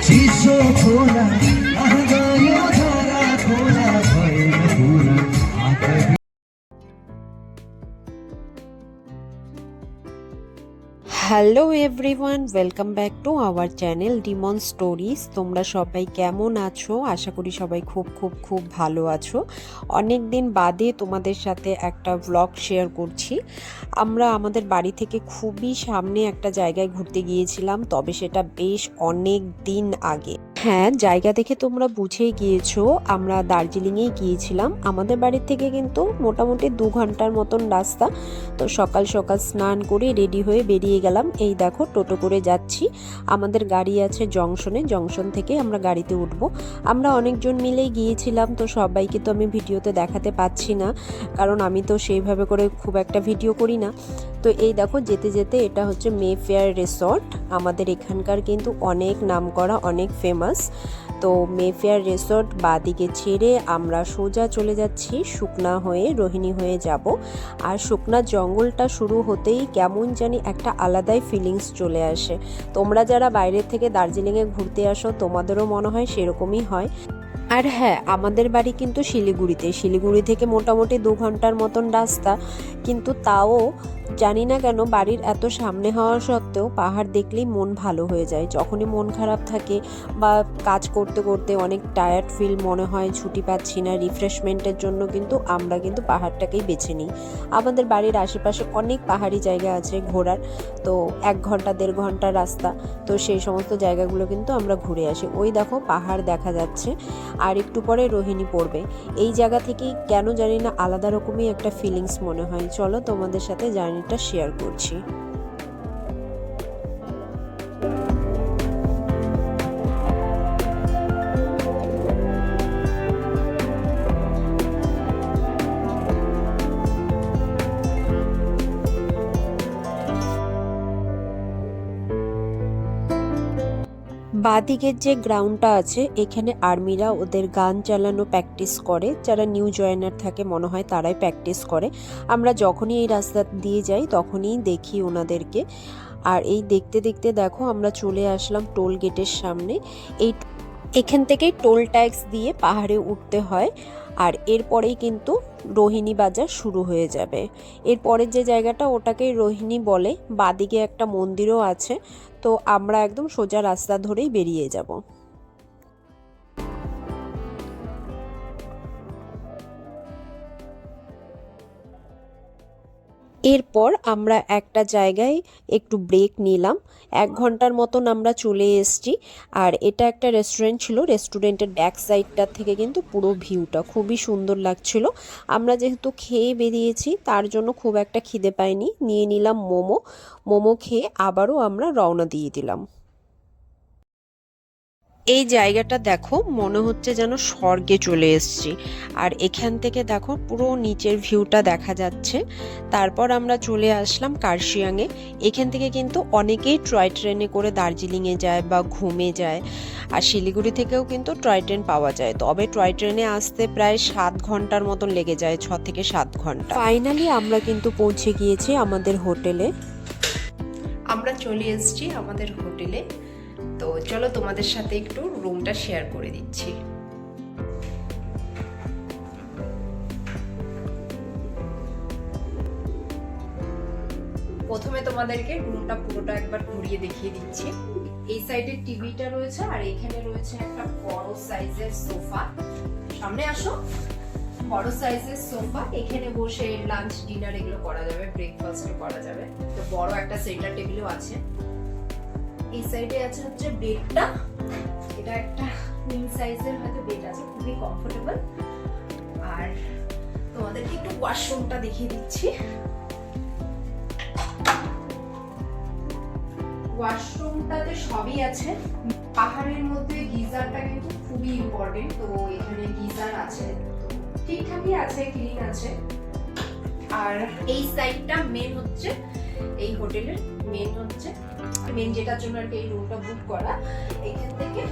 谁说不能 hello everyone welcome back to our channel demon stories তোমরা সবাই কেমন আছো? আশা করি সবাই খুব খুব খুব ভালো আছো। অনেক দিন বাদে তোমাদের সাথে একটা ব্লগ শেয়ার করছি। আমরা আমাদের বাড়ি থেকে খুবই সামনে একটা জায়গায় ঘুরতে গিয়েছিলাম, তবে সেটা বেশ অনেক দিন আগে। হ্যাঁ জায়গা দেখে তোমরা বুঝেই গিয়েছো। আমরা দার্জিলিংয়েই গিয়েছিলাম। আমাদের বাড়ি থেকে কিন্তু মোটামুটি দু ঘণ্টার মতন রাস্তা। তো সকাল সকাল স্নান করে রেডি হয়ে বেরিয়ে গেলাম। এই দেখো, টোটো করে যাচ্ছি। আমাদের গাড়ি আছে জংশনে। জংশন থেকে আমরা গাড়িতে উঠব। আমরা অনেকজন মিলেই গিয়েছিলাম। তো সবাইকে তো আমি ভিডিওতে দেখাতে পাচ্ছি না। কারণ আমি তো সেইভাবে করে খুব একটা ভিডিও করি না। তো এই দেখো, যেতে যেতে এটা হচ্ছে মে ফেয়ার রিসর্ট আমাদের এখানকার কিন্তু অনেক নামকরা, অনেক ফেমাস তো মেফেয়ার রিসর্ট বাদিকে ছেড়ে আমরা সোজা চলে যাচ্ছি, শুকনা হয়ে রোহিণী হয়ে যাব। আর শুকনা জঙ্গলটা শুরু হতেই কেমন জানি একটা আলাদাই ফিলিংস চলে আসে। তোমরা যারা বাইরে থেকে দার্জিলিংয়ে ঘুরতে আসো, তোমাদেরও মনে হয় সেরকমই হয়। আর হ্যাঁ আমাদের বাড়ি কিন্তু শিলিগুড়িতে। শিলিগুড়ি থেকে মোটামুটি দু ঘণ্টার মতন রাস্তা। কিন্তু তাও জানি না কেন বাড়ির এত সামনে হওয়া সত্ত্বেও পাহাড় দেখলেই মন ভালো হয়ে যায়। যখনই মন খারাপ থাকে বা কাজ করতে করতে অনেক টায়ার্ড ফিল মনে হয়, ছুটি পাচ্ছি না রিফ্রেশমেন্টের জন্য কিন্তু আমরা কিন্তু পাহাড়টাকেই বেছে নিই। আমাদের বাড়ির আশেপাশে অনেক পাহাড়ি জায়গা আছে ঘোরার, তো এক ঘণ্টা, দেড় ঘণ্টা রাস্তা, তো সেই সমস্ত জায়গাগুলো কিন্তু আমরা ঘুরে আসি। ওই দেখো পাহাড় দেখা যাচ্ছে, আর একটু পরে রোহিণী পড়বে। এই জায়গা থেকেই কেন জানি না আলাদা রকমই একটা ফিলিংস মনে হয়। চলো তোমাদের সাথে জার্নিটা শেয়ার করছি। বাদিকের যে গ্রাউন্ডটা আছে, এখানে আর্মিরা ওদের গান চালানো প্র্যাকটিস করে। যারা নিউ জয়েনার থাকে, মনে হয় তারাই প্র্যাকটিস করে। আমরা যখনই এই রাস্তা দিয়ে যাই, তখনই দেখি ওনাদেরকে। আর এই দেখতে দেখতে দেখো, আমরা চলে আসলাম টোল গেটের সামনে। এই এখান থেকেই টোল ট্যাক্স দিয়ে পাহাড়ে উঠতে হয়। আর এরপরেই কিন্তু রোহিণী বাজার শুরু হয়ে যাবে। এরপরের যে জায়গাটা, ওটাকেই রোহিণী বলে। বাদিকে একটা মন্দিরও আছে। তো আমরা একদম সোজা রাস্তা ধরেই বেরিয়ে যাব। এরপর আমরা একটা জায়গায় একটু ব্রেক নিলাম। এক ঘণ্টার মতন আমরা চলে এসেছি। আর এটা একটা রেস্টুরেন্ট ছিল। রেস্টুরেন্টের ব্যাক সাইডটা থেকে কিন্তু পুরো ভিউটা খুবই সুন্দর লাগছিল। আমরা যেহেতু খেয়ে বেরিয়েছি, তার জন্য খুব একটা খিদে পাইনি। নিয়ে নিলাম মোমো। মোমো খেয়ে আবারও আমরা রওনা দিয়ে দিলাম। এই জায়গাটা দেখো, মনে হচ্ছে যেন স্বর্গে চলে এসেছি। আর এখান থেকে দেখো, পুরো নিচের ভিউটা দেখা যাচ্ছে। তারপর আমরা চলে আসলাম কার্শিয়াংয়ে। এখান থেকে কিন্তু অনেকেই টয় ট্রেনে করে দার্জিলিংয়ে যায় বা ঘুমে যায়। আর শিলিগুড়ি থেকেও কিন্তু টয় ট্রেন পাওয়া যায়। তবে টয় ট্রেনে আসতে প্রায় সাত ঘণ্টার মতন লেগে যায়, ছ থেকে সাত ঘণ্টা। ফাইনালি আমরা কিন্তু পৌঁছে গিয়েছি আমাদের হোটেলে। আমরা চলে এসেছি আমাদের হোটেলে। তো চলো তোমাদের সাথে একটু রুমটা শেয়ার করে দিচ্ছি। প্রথমে তোমাদেরকে রুমটা পুরোটা একবার ঘুরিয়ে দেখিয়ে দিচ্ছি। এই সাইডে টিভিটা রয়েছে আর এখানে রয়েছে একটা বড় সাইজের সোফা সামনে আসো। বড় সাইজের সোফা এখানে বসে লাঞ্চ ডিনার এগুলো করা যাবে ব্রেকফাস্ট করা যাবে। তো বড় একটা সেন্টার টেবিলও আছে। এই সাইডে আছে হচ্ছে বেডটা এটা একটা কুইন সাইজের হয়তো বেড আছে, খুবই কমফোর্টেবল আর তোমাদেরকে একটু ওয়াশরুমটা দেখিয়ে দিচ্ছি। ওয়াশরুমটাতে সবই আছে। পাহাড়ের মধ্যে গিজারটা কিন্তু খুবই ইম্পর্টেন্ট তো এখানে গিজার আছে। ঠিকঠাকই আছে ক্লিন আছে। আর এই সাইডটা মেন হচ্ছে, এই হোটেলের মেন হচ্ছে মেন যেটার জন্য আর কি এই রুমটা বুক করা, এখান থেকে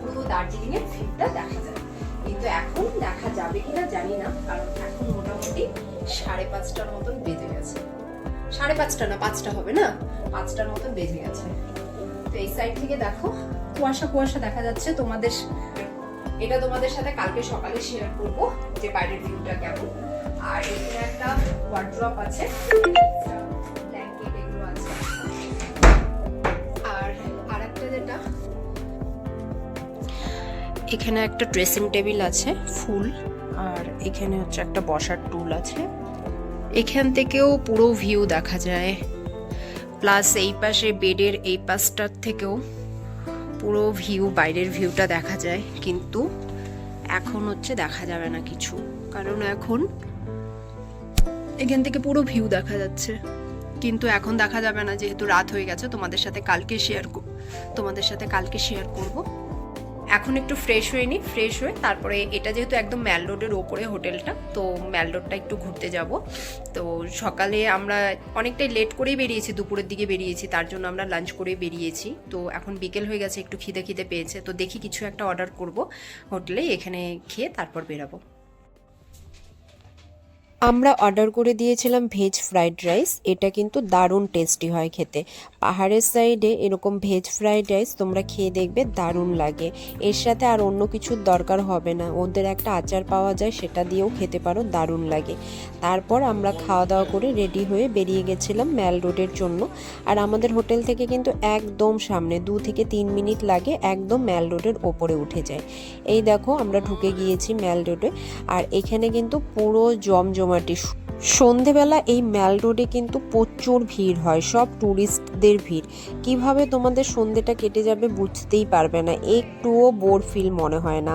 পুরো দার্জিলিং এর ভিউটা দেখা যায়। কিন্তু এখন দেখা যাবে কিনা জানি না, কারণ এখন মোটামুটি সাড়ে পাঁচটার মতন বেজে গেছে। সাড়ে পাঁচটা না, পাঁচটা হবে না? পাঁচটার মতন বেজে গেছে। তো এই সাইড থেকে দেখো, কুয়াশা কুয়াশা দেখা যাচ্ছে তোমাদের এটা তোমাদের সাথে কালকে সকালে শেয়ার করব যে বাইরের ভিউটা কেমন। আর এখানে একটা ওয়ার্ড্রপ আছে। এখানে একটা ড্রেসিং টেবিল আছে, ফুল, আর এখানে হচ্ছে একটা বসার টুল আছে। এখান থেকেও পুরো ভিউ দেখা যায়। প্লাস এই পাশে বেডের এই পাশটার থেকেও পুরো ভিউ বাইরের ভিউটা দেখা যায়। কিন্তু এখন হচ্ছে দেখা যাবে না কিছু। কারণ এখন এখান থেকে পুরো ভিউ দেখা যাচ্ছে। কিন্তু এখন দেখা যাবে না, যেহেতু রাত হয়ে গেছে, তোমাদের সাথে কালকে শেয়ার তোমাদের সাথে কালকে শেয়ার করব। এখন একটু ফ্রেশ হয়ে নিই ফ্রেশ হয়ে তারপরে এটা যেহেতু একদম ম্যাল রোডের ওপরে হোটেলটা, তো ম্যাল রোডটা একটু ঘুরতে যাব। তো সকালে আমরা অনেকটাই লেট করেই বেরিয়েছি, দুপুরের দিকে বেরিয়েছি, তার জন্য আমরা লাঞ্চ করে বেরিয়েছি। তো এখন বিকেল হয়ে গেছে, একটু খিদে খিদে পেয়েছে, তো দেখি কিছু একটা অর্ডার করব হোটেলে, এখানে খেয়ে তারপর বেরাবো। আমরা অর্ডার করে দিয়েছিলাম ভেজ ফ্রাইড রাইস এটা কিন্তু দারুণ টেস্টি হয় খেতে। পাহাড়ের সাইডে এরকম ভেজ ফ্রাইড রাইস তোমরা খেয়ে দেখবে, দারুণ লাগে। এর সাথে আর অন্য কিছুর দরকার হবে না। ওদের একটা আচার পাওয়া যায়, সেটা দিয়েও খেতে পারো, দারুণ লাগে। তারপর আমরা খাওয়া দাওয়া করে রেডি হয়ে বেরিয়ে গেছিলাম ম্যাল রোডের জন্য। আর আমাদের হোটেল থেকে কিন্তু একদম সামনে, দু থেকে তিন মিনিট লাগে একদম ম্যাল রোডের ওপরে উঠে যায়। এই দেখো, আমরা ঢুকে গিয়েছি ম্যাল রোডে। আর এখানে কিন্তু পুরো জমজমাটি সন্ধেবেলা এই ম্যাল রোডে কিন্তু প্রচুর ভিড় হয়, সব ট্যুরিস্টদের ভিড়। কীভাবে তোমাদের সন্ধেটা কেটে যাবে বুঝতেই পারবে না, একটুও বোর ফিল মনে হয় না।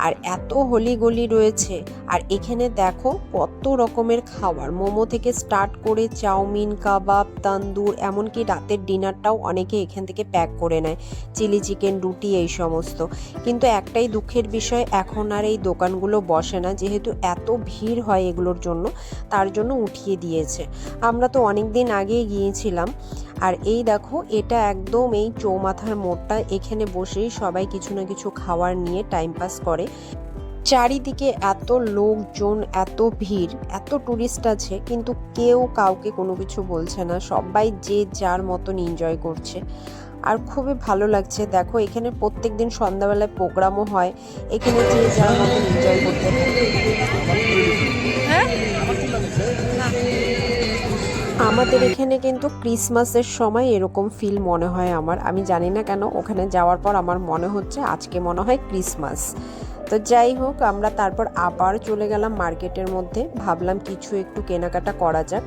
আর এত হলি গলি রয়েছে। আর এখানে দেখো কত রকমের খাবার। মোমো থেকে স্টার্ট করে চাউমিন, কাবাব, তান্দুর, এমনকি রাতের ডিনারটাও অনেকে এখান থেকে প্যাক করে নেয়। চিলি চিকেন, রুটি, এই সমস্ত। কিন্তু একটাই দুঃখের বিষয়, এখন আর এই দোকানগুলো বসে না। যেহেতু এত ভিড় হয় এগুলোর জন্য, তার জন্য উঠিয়ে দিয়েছে। আমরা তো অনেক দিন আগেই গিয়েছিলাম। আর এই দেখো, এটা একদম এই চৌমাথার মোড়টা। এখানে বসেই সবাই কিছু না কিছু খাওয়ার নিয়ে টাইম পাস করে। চারিদিকে এত লোকজন, এত ভিড়, এত টুরিস্ট আছে, কিন্তু কেউ কাউকে কোনো কিছু বলছে না। সবাই যে যার মতন এনজয় করছে। আর খুবই ভালো লাগছে। দেখো, এখানে প্রত্যেক দিন সন্ধ্যাবেলায় প্রোগ্রামও হয়। এখানে যে যার মতন এনজয় করতে থাকে আমাদের এখানে কিন্তু ক্রিসমাসের সময় এরকম ফিল মনে হয় আমার। আমি জানি না কেন, ওখানে যাওয়ার পর আমার মনে হচ্ছে আজকে মনে হয় ক্রিসমাস। তো যাই হোক, আমরা তারপর আবার চলে গেলাম মার্কেটের মধ্যে। ভাবলাম কিছু একটু কেনাকাটা করা যাক।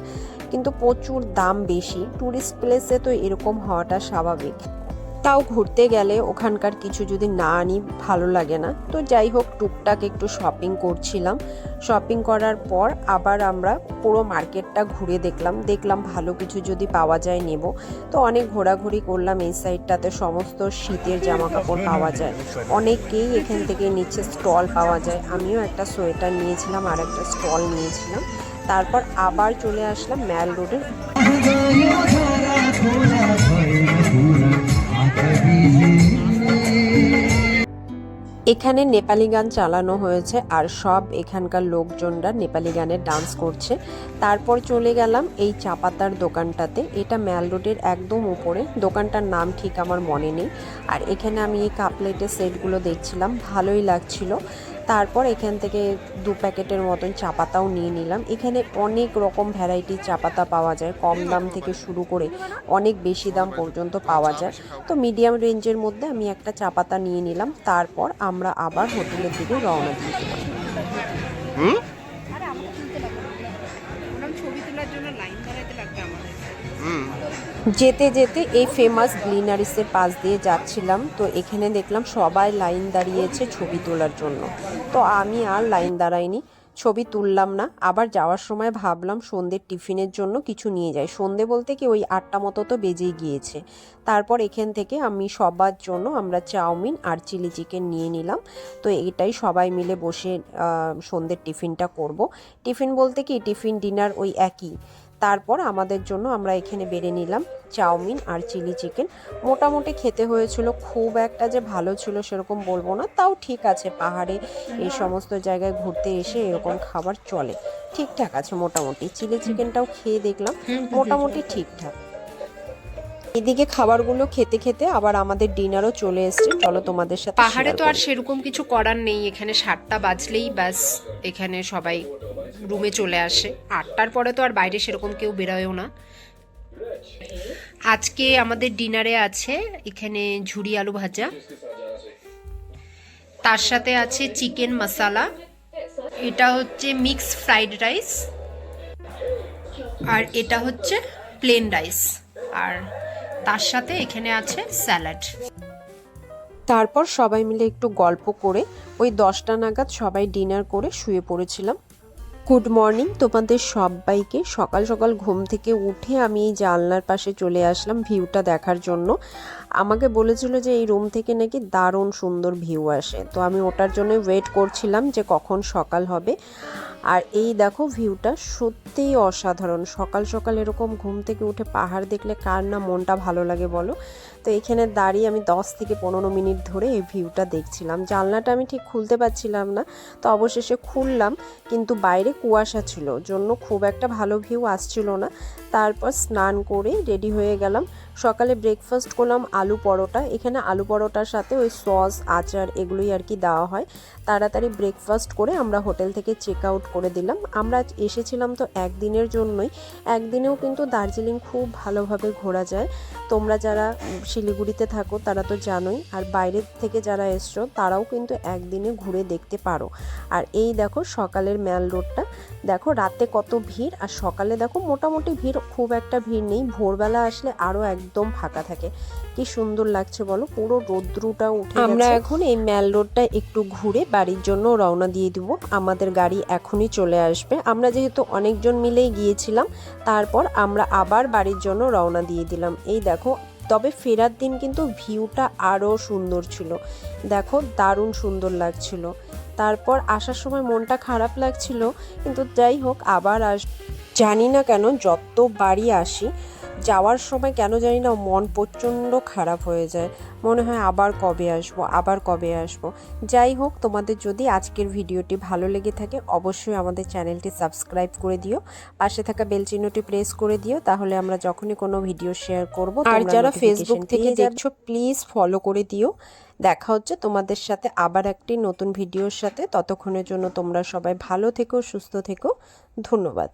কিন্তু প্রচুর দাম বেশি। ট্যুরিস্ট প্লেসে তো এরকম হওয়াটা স্বাভাবিক। তাও ঘুরতে গেলে ওখানকার কিছু যদি না আনি, ভালো লাগে না। তো যাই হোক, টুকটাক একটু শপিং করছিলাম। শপিং করার পর আবার আমরা পুরো মার্কেটটা ঘুরে দেখলাম। দেখলাম ভালো কিছু যদি পাওয়া যায় নেব। তো অনেক ঘোরাঘুরি করলাম এই সাইডটাতে সমস্ত শীতের জামা কাপড় পাওয়া যায়। অনেকেই এখান থেকে নিচে স্টল পাওয়া যায়। আমিও একটা সোয়েটার নিয়েছিলাম, আর একটা স্টল নিয়েছিলাম। তারপর আবার চলে আসলাম ম্যাল রোডের এখানে নেপালি গান চালানো হয়েছে আর সব এখানকার লোকজনরা নেপালি গানে ডান্স করছে। তারপর চলে গেলাম এই চাপাতার দোকানটাতে। এটা ম্যাল রোডের একদম উপরে। দোকানটার নাম ঠিক আমার মনে নেই। আর এখানে আমি এই কাপলেটের সেটগুলো দেখছিলাম। ভালোই লাগছিল। তারপর এখান থেকে দু প্যাকেটের মতন চা পাতাও নিয়ে নিলাম। এখানে অনেক রকম ভ্যারাইটির চাপাতা পাওয়া যায়, কম দাম থেকে শুরু করে অনেক বেশি দাম পর্যন্ত পাওয়া যায়। তো মিডিয়াম রেঞ্জের মধ্যে আমি একটা চা পাতা নিয়ে নিলাম, তারপর আমরা আবার হোটেলের দিকে রওনা দিয়ে ছবি যেতে যেতে এই ফেমাস গ্লিনারিসের পাশ দিয়ে যাচ্ছিলাম। তো এখানে দেখলাম সবাই লাইন দাঁড়িয়েছে ছবি তোলার জন্য। তো আমি আর লাইন দাঁড়াইনি, ছবি তুললাম না। আবার যাওয়ার সময় ভাবলাম সন্ধ্যের টিফিনের জন্য কিছু নিয়ে যাই। সন্ধে বলতে কি ওই আটটা মতো তো বেজেই গিয়েছে। তারপর এখান থেকে আমি সবার জন্য আমরা চাউমিন আর চিলি চিকেন নিয়ে নিলাম। তো এটাই সবাই মিলে বসে সন্ধ্যের টিফিনটা করব। টিফিন বলতে কি, টিফিন, ডিনার ওই একই। তারপর আমাদের জন্য আমরা এখানে বেড়ে নিলাম চাউমিন আর চিলি চিকেন। মোটামুটি খেতে হয়েছিল খুব একটা যে ভালো ছিল সেরকম বলব না তাও ঠিক আছে পাহাড়ে এই সমস্ত জায়গায় ঘুরতে এসে এরকম খাবার চলে। ঠিকঠাক আছে মোটামুটি চিলি চিকেনটাও খেয়ে দেখলাম মোটামুটি ঠিকঠাক। এদিকে খাবারগুলো খেতে খেতে আবার আমাদের ডিনারও চলে এসেছে। চলো তোমাদের সাথে পাহাড়ে তো আর সেরকম কিছু করার নেই। এখানে সাতটা বাজলেই ব্যাস এখানে সবাই রুমে চলে আসে। আটটার পরে তো আর বাইরে সেরকম কেউ বেরোয়ও না। আজকে আমাদের ডিনারে আছে এখানে ঝুড়ি আলু ভাজা। তার সাথে আছে চিকেন মশালা এটা হচ্ছে মিক্স ফ্রাইড রাইস আর এটা হচ্ছে প্লেন রাইস আর তার সাথে এখানে আছে স্যালাড। তারপর সবাই মিলে একটু গল্প করে ওই দশটা নাগাদ সবাই ডিনার করে শুয়ে পড়েছিলাম। গুড মর্নিং তোমাদের সবাইকে। সকাল সকাল ঘুম থেকে উঠে আমি এই জানলার পাশে চলে আসলাম ভিউটা দেখার জন্য। আমাকে বলেছিল যে এই রুম থেকে নাকি দারুণ সুন্দর ভিউ আসে। তো আমি ওটার জন্য ওয়েট করছিলাম যে কখন সকাল হবে। আর এই দেখো ভিউটা সত্যিই অসাধারণ। সকাল সকাল এরকম ঘুম থেকে উঠে পাহাড় দেখলে কার না মনটা ভালো লাগে বলো? তো এখানে দাঁড়িয়ে আমি দশ থেকে পনেরো মিনিট ধরে এই ভিউটা দেখছিলাম। জানলাটা আমি ঠিক খুলতে পারছিলাম না, তো অবশেষে খুললাম, কিন্তু বাইরে কুয়াশা ছিল, জন্য খুব একটা ভালো ভিউ আসছিল না। তারপর স্নান করে রেডি হয়ে গেলাম। সকালে ব্রেকফাস্ট করলাম আলু পরোটা। এখানে আলু পরোটার সাথে ওই সস, আচার এগুলোই আর কি দেওয়া হয়। তাড়াতাড়ি ব্রেকফাস্ট করে আমরা হোটেল থেকে চেক আউট করে দিলাম। আমরা এসেছিলাম তো একদিনের জন্যই। একদিনেও কিন্তু দার্জিলিং খুব ভালোভাবে ঘোরা যায়। তোমরা যারা শিলিগুড়িতে থাকো, তারা তো জানোই। আর বাইরের থেকে যারা এসছো, তারাও কিন্তু একদিনে ঘুরে দেখতে পারো। আর এই দেখো সকালের ম্যাল রোডটা। দেখো রাতে কত ভিড়, আর সকালে দেখো মোটামুটি ভিড়, খুব একটা ভিড় নেই। ভোরবেলা আসলে আরও একদম ফাঁকা থাকে। কি সুন্দর লাগছে বলো? পুরো রোদ্রুটা উঠে আমরা এখন এই ম্যাল রোডটা একটু ঘুরে বাড়ির জন্য রওনা দিয়ে দিব। আমাদের গাড়ি এখনই চলে আসবে। আমরা যেহেতু অনেকজন মিলেই গিয়েছিলাম, তারপর আমরা আবার বাড়ির জন্য রওনা দিয়ে দিলাম। এই দেখো তবে ফেরার দিন কিন্তু ভিউটা আরও সুন্দর ছিল। দেখো, দারুণ সুন্দর লাগছিল। তারপর আসার সময় মনটা খারাপ লাগছিল, কিন্তু যাই হোক, আবার আস জানি না কেন যত বাড়ি আসি যাওয়ার সময় কেন জানি না মন প্রচণ্ড খারাপ হয়ে যায়। মনে হয় আবার কবে আসব আবার কবে আসব। যাই হোক তোমাদের যদি আজকের ভিডিওটি ভালো লেগে থাকে অবশ্যই আমাদের চ্যানেলটি সাবস্ক্রাইব করে দিও। পাশে থাকা বেল চিহ্নটি প্রেস করে দিও তাহলে আমরা যখনই কোনো ভিডিও শেয়ার করব আর যারা ফেসবুক থেকে দেখছ প্লিজ ফলো করে দিও। দেখা হচ্ছে তোমাদের সাথে আবার একটি নতুন ভিডিওর সাথে। ততক্ষণের জন্য তোমরা সবাই ভালো থেকো সুস্থ থেকো। ধন্যবাদ।